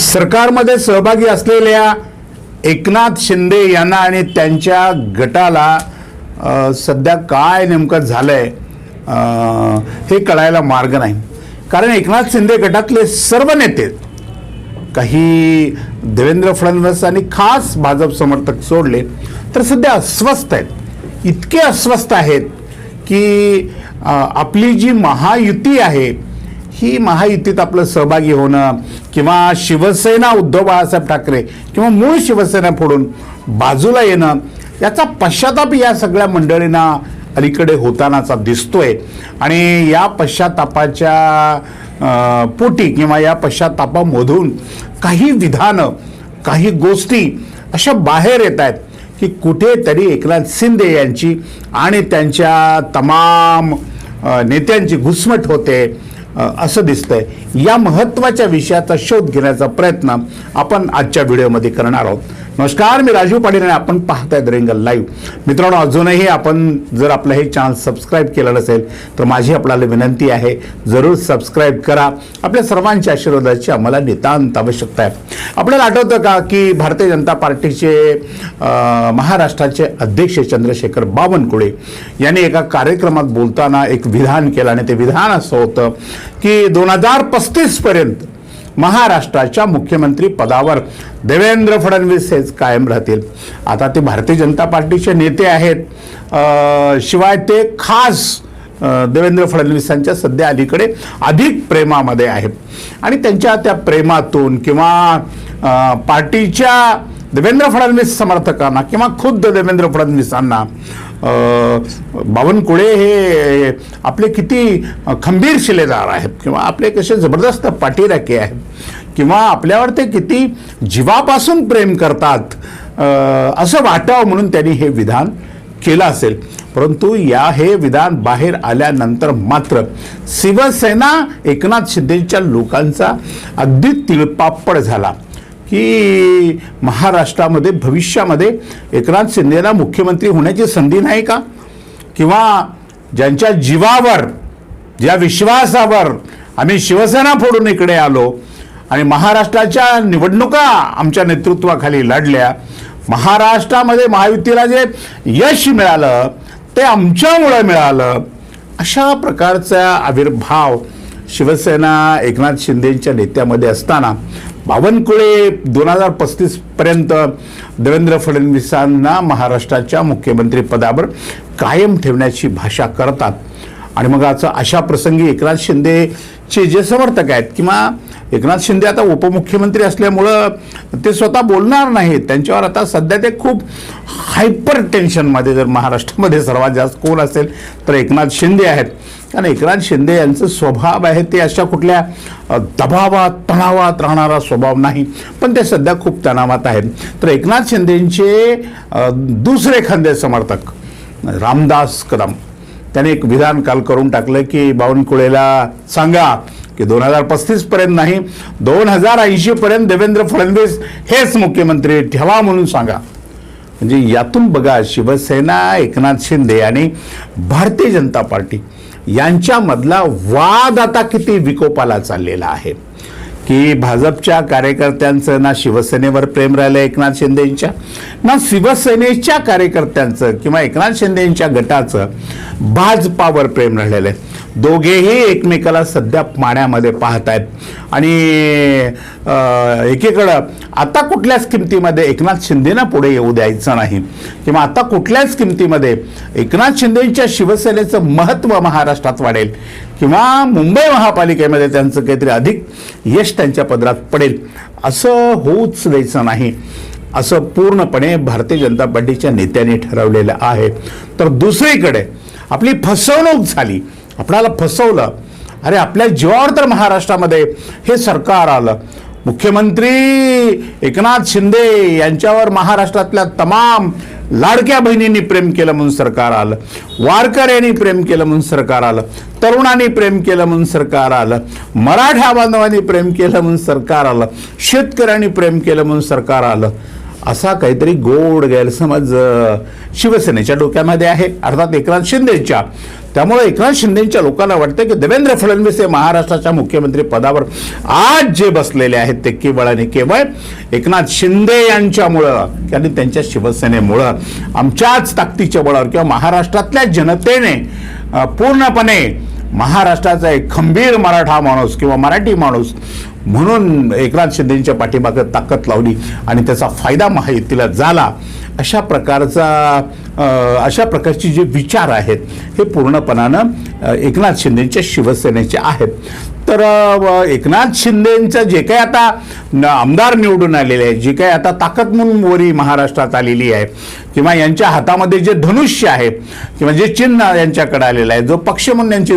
सरकारमध्ये सहभागी असलेल्या एकनाथ शिंदे यांना आणि त्यांच्या गटाला सध्या काय नेमकं झालं आहे हे कळायला मार्ग नाही. कारण एकनाथ शिंदे गटातले सर्व नेते काही देवेंद्र फडणवीस आणि खास भाजप समर्थक सोडले तर सध्या अस्वस्थ आहेत. इतके अस्वस्थ आहेत की आपली जी महायुती आहे ही महायुतीत आपलं सहभागी होणं किंवा शिवसेना उद्धव बाळासाहेब ठाकरे किंवा मूळ शिवसेना फोडून बाजूला येणं याचा पश्चाताप या सगळ्या मंडळींना अलीकडे होतानाचा दिसतोय. आणि या पश्चातापाच्या पोटी किंवा या पश्चातापामधून काही विधानं काही गोष्टी अशा बाहेर येत आहेत की कुठेतरी एकनाथ शिंदे यांची आणि त्यांच्या तमाम नेत्यांची घुसमट होते. असं दिसतंय. या महत्त्वाच्या विषयाचा शोध घेण्याचा प्रयत्न आपण आजच्या व्हिडिओमध्ये करणार आहोत. नमस्कार मी राजीव पाटील आणि आपण पाहतायत रेंगल लाईव्ह मित्रांनो अजूनही आपण जर आपलं हे चॅनल सबस्क्राईब केलं नसेल तर माझी आपल्याला विनंती आहे जरूर सबस्क्राईब करा. आपल्या सर्वांच्या आशीर्वादाची आम्हाला नितांत आवश्यकता आहे. आपल्याला आठवतं का की भारतीय जनता पार्टीचे महाराष्ट्राचे अध्यक्ष चंद्रशेखर बावनकुळे यांनी एका कार्यक्रमात बोलताना एक विधान केलं आणि ते विधान असं होतं की दोन हजार पस्तीसपर्यंत महाराष्ट्राच्या मुख्यमंत्री पदावर देवेंद्र फडणवीस हेच कायम राहतील. आता ते भारतीय जनता पार्टीचे नेते आहेत. शिवाय ते खास देवेंद्र फडणवीसांच्या सध्या अलीकडे अधिक प्रेमामध्ये आहेत. आणि त्यांच्या त्या प्रेमातून किंवा पार्टीच्या देवेंद्र फडणवीस समर्थकांना किंवा खुद्द देवेंद्र फडणवीसांना बावनकुळे हे आपले किती खंबीर शिलेदार आहेत किंवा आपले कसे जबरदस्त पाठीराखे आहेत किंवा आपल्यावर ते किती जीवापासून प्रेम करतात असं वाटावं म्हणून त्यांनी हे विधान केलं असेल. परंतु या हे विधान बाहेर आल्यानंतर मात्र शिवसेना एकनाथ शिंदेच्या लोकांचा अगदी तिळपापड झाला. की महाराष्ट्रामध्ये भविष्यामध्ये एकनाथ शिंदेला मुख्यमंत्री होण्याची संधी नाही का? किंवा ज्यांच्या जीवावर ज्या विश्वासावर आम्ही शिवसेना फोडून इकडे आलो आणि महाराष्ट्राच्या निवडणुका आमच्या नेतृत्वाखाली लढल्या महाराष्ट्रामध्ये महायुतीला जे यश मिळालं ते आमच्यामुळं मिळालं अशा प्रकारचा आविर्भाव शिवसेना एकनाथ शिंदेच्या नेत्यामध्ये असताना बावनकुळे दोन हजार पस्तीस पर्यंत देवेंद्र फडणवीसांना महाराष्ट्राच्या मुख्यमंत्री पदावर कायम ठेवण्याची भाषा करतात. आणि मग असं अशा प्रसंगी एकनाथ शिंदेचे जे समर्थक आहेत किंवा एकनाथ शिंदे आता उपमुख्यमंत्री असल्यामुळं ते स्वतः बोलणार नाहीत. त्यांच्यावर आता सध्या ते खूप हायपर टेन्शनमध्ये जर महाराष्ट्रामध्ये सर्वात जास्त कोण असेल तर एकनाथ शिंदे आहेत. कारण एकनाथ शिंदे यांचं स्वभाव आहे ते अशा कुठल्या दबावात तणावात राहणारा स्वभाव नाही. पण ते सध्या खूप तणावात आहेत. तर एकनाथ शिंदेचे दुसरे खंदे समर्थक रामदास कदम. त्याने एक विधान काल करून टाकलं की बावनकुळेला सांगा की दोन हजार पस्तीस पर्यंत नाही दोन हजार ऐंशी पर्यंत देवेंद्र फडणवीस हेच मुख्यमंत्री ठेवा म्हणून सांगा. म्हणजे यातून बघा शिवसेना एकनाथ शिंदे आणि भारतीय जनता पार्टी यांच्यामधला वाद आता किती विकोपाला चाललेला आहे. की भाजपच्या कार्यकर्त्यांचं ना शिवसेनेवर प्रेम राहिलं एकनाथ शिंदेंच्या ना शिवसेनेच्या कार्यकर्त्यांचं किंवा एकनाथ शिंदेच्या गटाचं भाजपावर प्रेम राहिलेलं आहे दोघेही एकमेकाला सध्या पाण्यामध्ये पाहतायत. आणि एकीकडं आता कुठल्याच किमतीमध्ये एकनाथ शिंदेना पुढे येऊ द्यायचं नाही. किंवा आता कुठल्याच किमतीमध्ये एकनाथ शिंदेच्या शिवसेनेचं महत्त्व महाराष्ट्रात वाढेल. किंवा मुंबई महापालिकेमध्ये त्यांचं काहीतरी अधिक यश त्यांच्या पदरात पडेल. असं होऊच द्यायचं नाही. असं पूर्णपणे भारतीय जनता पार्टीच्या नेत्याने ठरवलेलं आहे. तर दुसरीकडे आपली फसवणूक झाली. आपणाला फसवलं. अरे आपल्या जीवावर तर महाराष्ट्रामध्ये हे सरकार आलं. मुख्यमंत्री एकनाथ शिंदे यांच्यावर महाराष्ट्रातल्या तमाम लाडक्या बहिणींनी प्रेम केलं म्हणून सरकार आलं. वारकऱ्यांनी प्रेम केलं म्हणून सरकार आलं. तरुणांनी प्रेम केलं म्हणून सरकार आलं. मराठा बांधवांनी प्रेम केलं म्हणून सरकार आलं. शेतकऱ्यांनी प्रेम केलं म्हणून सरकार आलं. असा काहीतरी गोड गैरसमज शिवसेनेच्या डोक्यामध्ये आहे. अर्थात एकनाथ शिंदेच्या. त्यामुळे एकनाथ शिंदेच्या लोकांना वाटतं की देवेंद्र फडणवीस हे महाराष्ट्राच्या मुख्यमंत्री पदावर आज जे बसलेले आहेत ते केवळ आणि केवळ एकनाथ शिंदे यांच्यामुळं आणि त्यांच्या शिवसेनेमुळं. आमच्याच ताकदीच्या बळावर किंवा महाराष्ट्रातल्या जनतेने पूर्णपणे महाराष्ट्राचा एक खंबीर मराठा माणूस किंवा मराठी माणूस म्हणून एकनाथ शिंदेच्या पाठीमागं ताकद लावली आणि त्याचा फायदा महायुतीला झाला. अशा प्रकारचा अशा प्रकारचे जे विचार आहेत हे पूर्णपणानं एकनाथ शिंदेच्या शिवसेनेचे आहेत. तर एकनाथ शिंदेंचं जे काही आता आमदार निवडून आलेले आहे जी काही आता ताकद म्हणून वरी महाराष्ट्रात आलेली आहे किंवा यांच्या हातामध्ये जे धनुष्य आहे किंवा जे चिन्ह यांच्याकडे आलेलं आहे जो पक्ष म्हणून यांची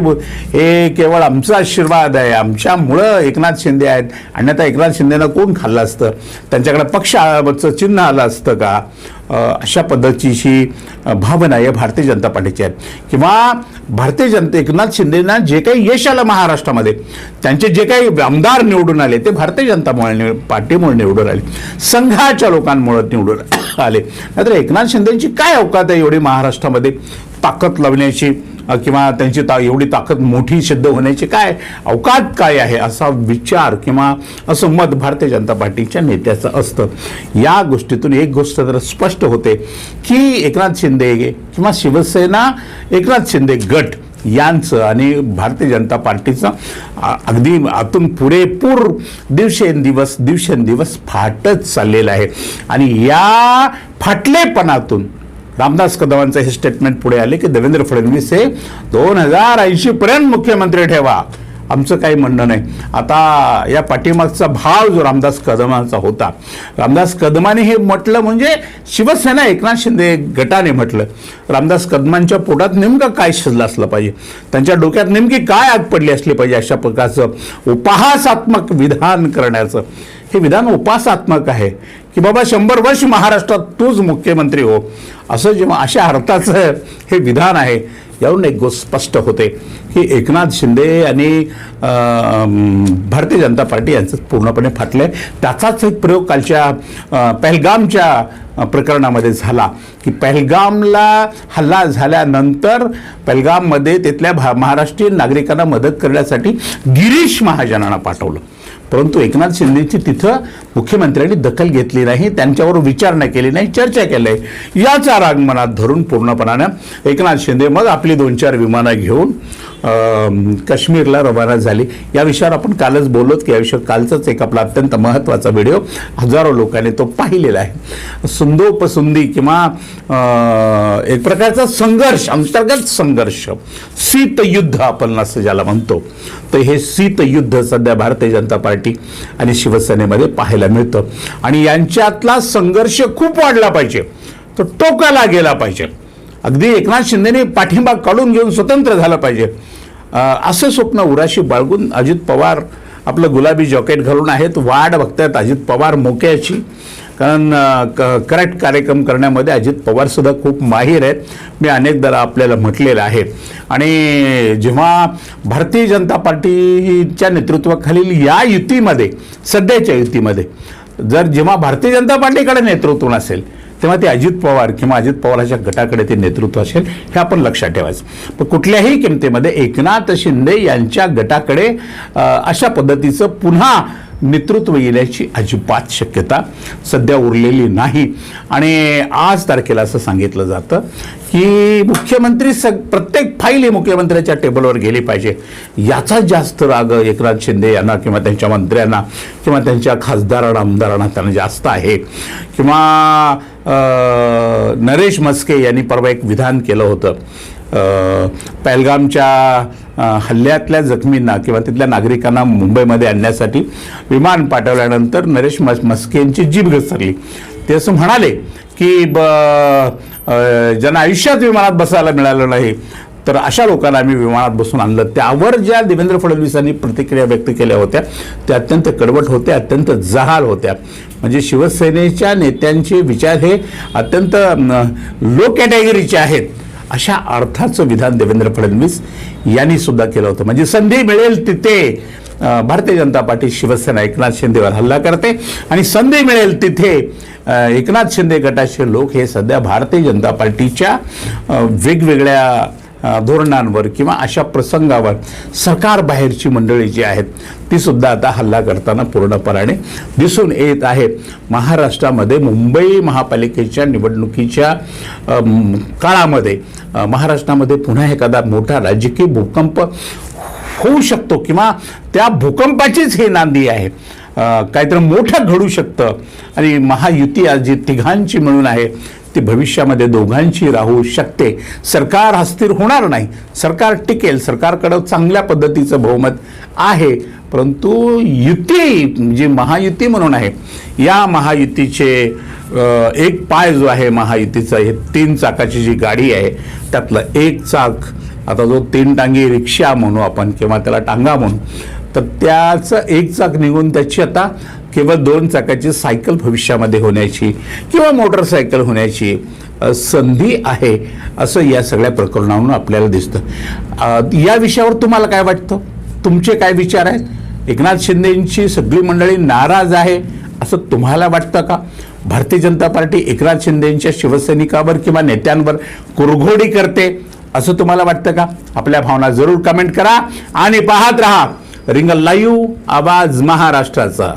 हे केवळ आमचा आशीर्वाद आहे आमच्यामुळं एकनाथ शिंदे आहेत आणि आता एकनाथ शिंदेनं कोण खाल्लं असतं? त्यांच्याकडे पक्षाचं चिन्ह आलं असतं का? अशा पद्धतीची भावना या भारतीय जनता पार्टीची आहे किंवा भारतीय जनता एकनाथ शिंदेना जे काही यश आलं महाराष्ट्रामध्ये त्यांचे जे काही आमदार निवडून आले ते भारतीय जनतामुळे पार्टीमुळे निवडून आले. संघाच्या लोकांमुळे निवडून आले. नाहीतर एकनाथ शिंदेची काय अवकात आहे एवढी महाराष्ट्रामध्ये? ताकद लावण्याची किंवा त्यांची ता एवढी ताकद मोठी सिद्ध होण्याची काय अवकात काय आहे असा विचार किंवा असं मत भारतीय जनता पार्टीच्या नेत्याचं असतं. या गोष्टीतून एक गोष्ट तर स्पष्ट होते की एकनाथ शिंदे किंवा शिवसेना एकनाथ शिंदे गट यांचं आणि भारतीय जनता पार्टीचं अगदी आतून पुरेपूर दिवसेंदिवस दिवसेंदिवस फाटत चाललेलं आहे. आणि या फाटलेपणातून रामदास कदमांचं हे स्टेटमेंट पुढे आले की देवेंद्र फडणवीस हे दोन हजार ऐंशीपर्यंत मुख्यमंत्री ठेवा. आमचं काही म्हणणं नाही. आता या पाठीमागचा भाव जो रामदास कदमांचा होता. रामदास कदमाने हे म्हटलं म्हणजे शिवसेना एकनाथ शिंदे गटाने म्हटलं. रामदास कदमांच्या पोटात नेमकं काय शिजलं असलं पाहिजे? त्यांच्या डोक्यात नेमकी काय आग पडली असली पाहिजे अशा प्रकारचं उपहासात्मक विधान करण्याचं? हे विधान उपासात्मक आहे. की बाबा शंभर वर्ष महाराष्ट्रात तूच मुख्यमंत्री हो. असं जेव्हा अशा अर्थाचं हे विधान आहे यावरून एक गोष्ट स्पष्ट होते की एकनाथ शिंदे आणि भारतीय जनता पार्टी यांचं पूर्णपणे फाटलंय. त्याचाच एक प्रयोग कालच्या पहलगामच्या प्रकरणामध्ये झाला की पहलगामला हल्ला झाल्यानंतर पहलगाममध्ये तिथल्या भा महाराष्ट्रीयन नागरिकांना मदत करण्यासाठी गिरीश महाजनांना पाठवलं. परंतु एकनाथ शिंदेची तिथं मुख्यमंत्र्यांनी दखल घेतली नाही त्यांच्यावर विचारणा केली नाही चर्चा केली नाही. याचा राग मनात धरून पूर्णपणानं एकनाथ शिंदे मग आपली दोन चार विमानं घेऊन काश्मीरला रवाना झाली. या विषयावर आपण कालच बोलत की या विषयावर कालचाच एक आपला अत्यंत महत्त्वाचा व्हिडिओ हजारो लोकांनी तो पाहिलेला आहे. सुंदोपसुंदी किंवा एक प्रकारचा संघर्ष अंतर्गत संघर्ष. शीतयुद्ध आपण असं ज्याला म्हणतो. तर हे शीतयुद्ध सध्या भारतीय जनता पार्टी आणि शिवसेनेमध्ये पाहायला मिळतं. आणि यांच्यातला संघर्ष खूप वाढला पाहिजे. तो टोकाला गेला पाहिजे. अगदी एकनाथ शिंदेने पाठिंबा काढून घेऊन स्वतंत्र झालं पाहिजे. असं स्वप्न उराशी बाळगून अजित पवार आपलं गुलाबी जॉकेट घालून आहेत. वाढ बघतायत अजित पवार मोक्याची. कारण करेक्ट कार्यक्रम करण्यामध्ये अजित पवारसुद्धा खूप माहीर आहेत. मी अनेकदा आपल्याला म्हटलेलं आहे. आणि जेव्हा भारतीय जनता पार्टीच्या नेतृत्वाखालील या युतीमध्ये सध्याच्या युतीमध्ये जर जेव्हा भारतीय जनता पार्टीकडे नेतृत्व नसेल तेव्हा ते अजित पवार किंवा अजित पवाराच्या गटाकडे ते नेतृत्व असेल हे आपण लक्षात ठेवायचं. पण कुठल्याही किमतीमध्ये एकनाथ शिंदे यांच्या गटाकडे अशा पद्धतीचं पुन्हा नेतृत्व येण्याची अजिबात शक्यता सध्या उरलेली नाही. आणि आज तारखेला असं सांगितलं जातं की मुख्यमंत्री सग प्रत्येक फाईल ही मुख्यमंत्र्याच्या टेबलवर गेली पाहिजे. याचा जास्त राग एकनाथ शिंदे यांना किंवा त्यांच्या मंत्र्यांना किंवा त्यांच्या खासदारांना आमदारांना त्यांना जास्त आहे. किंवा नरेश मस्के यांनी परवा एक विधान केलं होतं. अं, पहलगामच्या हल्ल्यातल्या जखमींना किंवा तिथल्या नागरिकांना मुंबईमध्ये आणण्यासाठी विमान पाठवल्यानंतर नरेश मस मस्केंची जीभ घसरली. ते असं म्हणाले की ब ज्यांना आयुष्यात विमानात बसायला मिळालं नाही तर अशा लोकांना आम्ही विमानात बसून आणलं. त्यावर ज्या देवेंद्र फडणवीसांनी प्रतिक्रिया व्यक्त केल्या होत्या त्या अत्यंत कडवट होत्या अत्यंत जहाल होत्या. म्हणजे शिवसेनेच्या नेत्यांचे विचार हे अत्यंत लो कॅटेगरीचे आहेत. अशा अर्थाचं विधान देवेंद्र फडणवीस यांनी सुद्धा केलं होतं. म्हणजे संधी मिळेल तिथे भारतीय जनता पार्टी शिवसेना एकनाथ शिंदेवर हल्ला करते. आणि संधी मिळेल तिथे एकनाथ शिंदे गटाचे लोक हे सध्या भारतीय जनता पार्टीच्या वेगवेगळ्या धोरणांवर किंवा अशा प्रसंगावर सरकारबाहेरची मंडळी जी आहेत ती सुद्धा आता हल्ला करताना पूर्णपणाने दिसून येत आहे महाराष्ट्रामध्ये मुंबई महापालिकेच्या निवडणुकीच्या काळामध्ये महाराष्ट्रामध्ये पुन्हा एखादा मोठा राजकीय भूकंप होऊ शकतो किंवा त्या भूकंपाचीच ही नांदी आहे. काहीतरी मोठं घडू शकतं. आणि महायुती आज जी तिघांची मिळून आहे. ती भविष्यामध्ये दोघांची राहू शकते. सरकार अस्थिर होणार नाही. सरकार टिकेल. सरकारकडं चांगल्या पद्धतीचं बहुमत आहे. परंतु युती जी महायुती म्हणून आहे या महायुतीचे एक पाय जो आहे महायुतीचा हे तीन चाकाची जी गाडी आहे त्यातलं एक चाक आता जो तीन टांगी रिक्षा म्हणू आपण किंवा त्याला टांगा म्हणू तर त्याचं एक चाक निघून त्याची आता केवळ दोन चाकाची सायकल भविष्यामध्ये होण्याची किंवा मोटरसायकल होण्याची संधी आहे असं या सगळ्या प्रकरणावरून आपल्याला दिसतं. या विषयावर तुम्हाला काय वाटतं? तुमचे काय विचार आहेत? एकनाथ शिंदेची सगळी मंडळी नाराज आहे असं तुम्हाला वाटतं का? भारतीय जनता पार्टी एकनाथ शिंदेच्या शिवसैनिकावर किंवा नेत्यांवर कुरघोडी करते असं तुम्हाला वाटतं का? आपल्या भावना जरूर कमेंट करा आणि पाहत रहा. रिंगल लाईव्ह आवाज महाराष्ट्राचा.